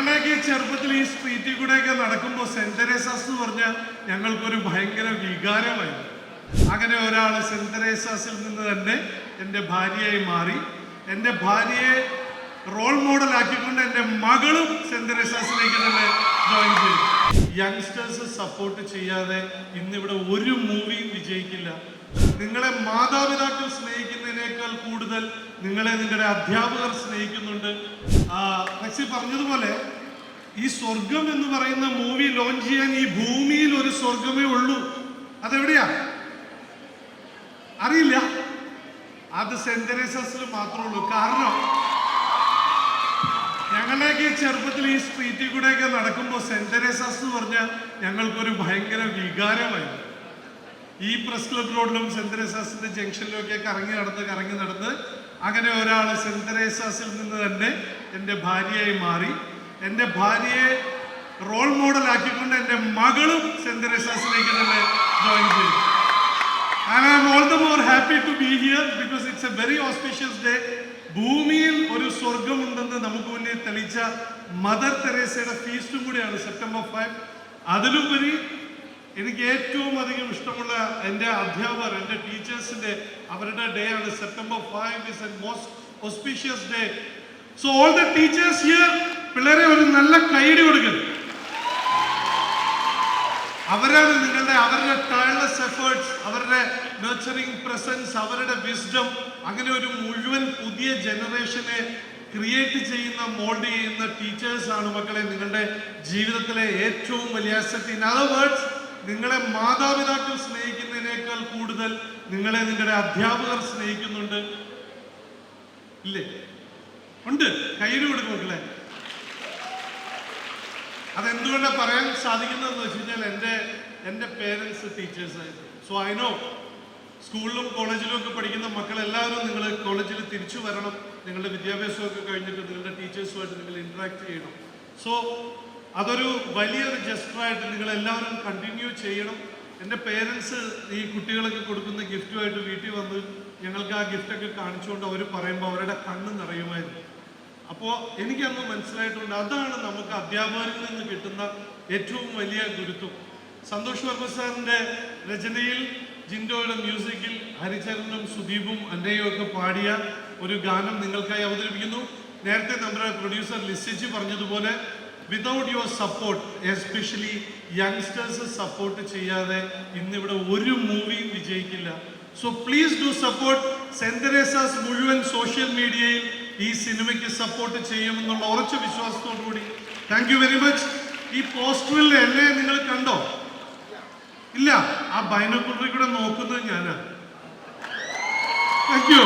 ഞങ്ങളുടെയൊക്കെ ചെറുപ്പത്തിൽ ഈ സ്ട്രീറ്റിൽ കൂടെയൊക്കെ നടക്കുമ്പോൾ സെന്റ് തെരേസാസ് എന്ന് പറഞ്ഞാൽ ഞങ്ങൾക്കൊരു ഭയങ്കര വികാരമായി. അങ്ങനെ ഒരാൾ സെന്റ് തെരേസാസിൽ നിന്ന് തന്നെ എന്റെ ഭാര്യയായി മാറി. എന്റെ ഭാര്യയെ റോൾ മോഡൽ ആക്കിക്കൊണ്ട് എന്റെ മകളും സെന്റ് തെരേസാസിലേക്ക് തന്നെ ജോയിൻ ചെയ്തു. യങ്സ്റ്റേഴ്സ് സപ്പോർട്ട് ചെയ്യാതെ ഇന്നിവിടെ ഒരു മൂവിയും വിജയിക്കില്ല. നിങ്ങളെ മാതാപിതാക്കൾ സ്നേഹിക്കുന്നതിനേക്കാൾ കൂടുതൽ നിങ്ങളെ നിങ്ങളുടെ അധ്യാപകർ സ്നേഹിക്കുന്നുണ്ട്. റക്സി പറഞ്ഞതുപോലെ ഈ സ്വർഗം എന്ന് പറയുന്ന മൂവി ലോഞ്ച് ചെയ്യാൻ ഈ ഭൂമിയിൽ ഒരു സ്വർഗമേ ഉള്ളൂ. അതെവിടെയാ? അറിയില്ല. അത് സെന്റ് തെരേസസിൽ മാത്രമേ ഉള്ളൂ. കാരണം ഞങ്ങളുടെയൊക്കെ ചെറുപ്പത്തിൽ ഈ സ്ട്രീറ്റിൽ കൂടെയൊക്കെ നടക്കുമ്പോൾ സെന്റ് തെരേസസ് എന്ന് പറഞ്ഞാൽ ഞങ്ങൾക്കൊരു ഭയങ്കര വികാരമായിരുന്നു. ഈ പ്രസ് ക്ലബ് റോഡിലും സെന്റ് തെരേസസിന്റെ ജംഗ്ഷനിലും ഒക്കെ കറങ്ങി നടന്ന് കറങ്ങി നടന്ന് അങ്ങനെ ഒരാൾ സെന്റ് തെരേസാസിൽ നിന്ന് തന്നെ എന്റെ ഭാര്യയായി മാറി. എന്റെ ഭാര്യയെ റോൾ മോഡൽ ആക്കിക്കൊണ്ട് എന്റെ മകളും സെന്റ് തെരേസാസിലേക്ക് തന്നെ ജോയിൻ ചെയ്തു. I am all the more happy to be here because it's a very auspicious day. ഭൂമിയിൽ ഒരു സ്വർഗമുണ്ടെന്ന് നമുക്ക് മുന്നിൽ തെളിയിച്ച മദർ തെരേസയുടെ ഫീസ്റ്റും കൂടിയാണ് സെപ്റ്റംബർ ഫൈവ് അതിലുപരി എനിക്ക് ഏറ്റവും അധികം ഇഷ്ടമുള്ള എന്റെ അധ്യാപകർ എന്റെ ടീച്ചേഴ്സിന്റെ അവരുടെ ഡേ ആണ് September five is an most auspicious day so all the teachers here പിള്ളേരെ ഒരു നല്ല കൈയടി കൊടുക്കുന്നു അവരാണ് നിങ്ങളുടെ അവരുടെ ടയർലെസ് എഫേർട്സ് അവരുടെ നർച്ചറിങ് പ്രസൻസ് അവരുടെ വിസ്ഡം അങ്ങനെ ഒരു മുഴുവൻ പുതിയ ജനറേഷനെ ക്രിയേറ്റ് ചെയ്യുന്ന മോൾഡ് ചെയ്യുന്ന ടീച്ചേഴ്സാണ് മക്കളെ നിങ്ങളുടെ ജീവിതത്തിലെ ഏറ്റവും വലിയ അസറ്റ് ഇൻ അതർ വേർഡ്സ് നിങ്ങളെ മാതാപിതാക്കൾ സ്നേഹിക്കുന്നതിനേക്കാൾ കൂടുതൽ നിങ്ങളെ നിങ്ങളുടെ അധ്യാപകർ സ്നേഹിക്കുന്നുണ്ട്. ഇല്ലേ? ഉണ്ട്. കയ്യിൽ കൊടുക്കും മക്കളെ. അതെന്തുകൊണ്ടാണ് പറയാൻ സാധിക്കുന്നതെന്ന് വെച്ച് കഴിഞ്ഞാൽ എന്റെ എന്റെ പേരൻസ് ടീച്ചേഴ്സ് ആയിരുന്നു സോ ഐ നോ സ്കൂളിലും കോളേജിലും ഒക്കെ പഠിക്കുന്ന മക്കളെല്ലാവരും നിങ്ങൾ കോളേജിൽ തിരിച്ചു വരണം. നിങ്ങളുടെ വിദ്യാഭ്യാസമൊക്കെ കഴിഞ്ഞിട്ട് നിങ്ങളുടെ ടീച്ചേഴ്സുമായിട്ട് നിങ്ങൾ ഇൻട്രാക്ട് ചെയ്യണം. സോ അതൊരു വലിയൊരു ജസ്റ്ററായിട്ട് നിങ്ങൾ എല്ലാവരും കണ്ടിന്യൂ ചെയ്യണം. എന്റെ പേരൻസ് ഈ കുട്ടികളൊക്കെ കൊടുക്കുന്ന ഗിഫ്റ്റുമായിട്ട് വീട്ടിൽ വന്ന് ഞങ്ങൾക്ക് ആ ഗിഫ്റ്റൊക്കെ കാണിച്ചുകൊണ്ട് അവർ പറയുമ്പോൾ അവരുടെ കണ്ണ് നിറയുമായിരുന്നു. അപ്പോൾ എനിക്കന്ന് മനസ്സിലായിട്ടുണ്ട് അതാണ് നമുക്ക് അധ്യാപകരിൽ നിന്ന് കിട്ടുന്ന ഏറ്റവും വലിയ ഗുരുത്വം. സന്തോഷ് വർമ്മ സാറിന്റെ രചനയിൽ ജിൻഡോയുടെ മ്യൂസിക്കിൽ ഹരിചരനും സുദീപും അന്നയും ഒക്കെ പാടിയ ഒരു ഗാനം നിങ്ങൾക്കായി അവതരിപ്പിക്കുന്നു. നേരത്തെ നമ്മുടെ പ്രൊഡ്യൂസർ ലിസിജി പറഞ്ഞതുപോലെ without your support especially youngsters support ചെയ്യാതെ ഇന്നിവിടെ ഒരു മൂവിയും വിജയിക്കില്ല. സോ പ്ലീസ് ഡു സപ്പോർട്ട് സെന്റ് മുഴുവൻ സോഷ്യൽ മീഡിയയിൽ ഈ സിനിമയ്ക്ക് സപ്പോർട്ട് ചെയ്യുമെന്നുള്ള ഉറച്ച വിശ്വാസത്തോടു കൂടി. താങ്ക് യു വെരി മച്ച് ഈ പോസ്റ്ററിൽ എന്നെ നിങ്ങൾ കണ്ടോ? ഇല്ല ആ ബൈനോക്കുലറിൽ കൂടെ നോക്കുന്നത് ഞാനാ. Thank you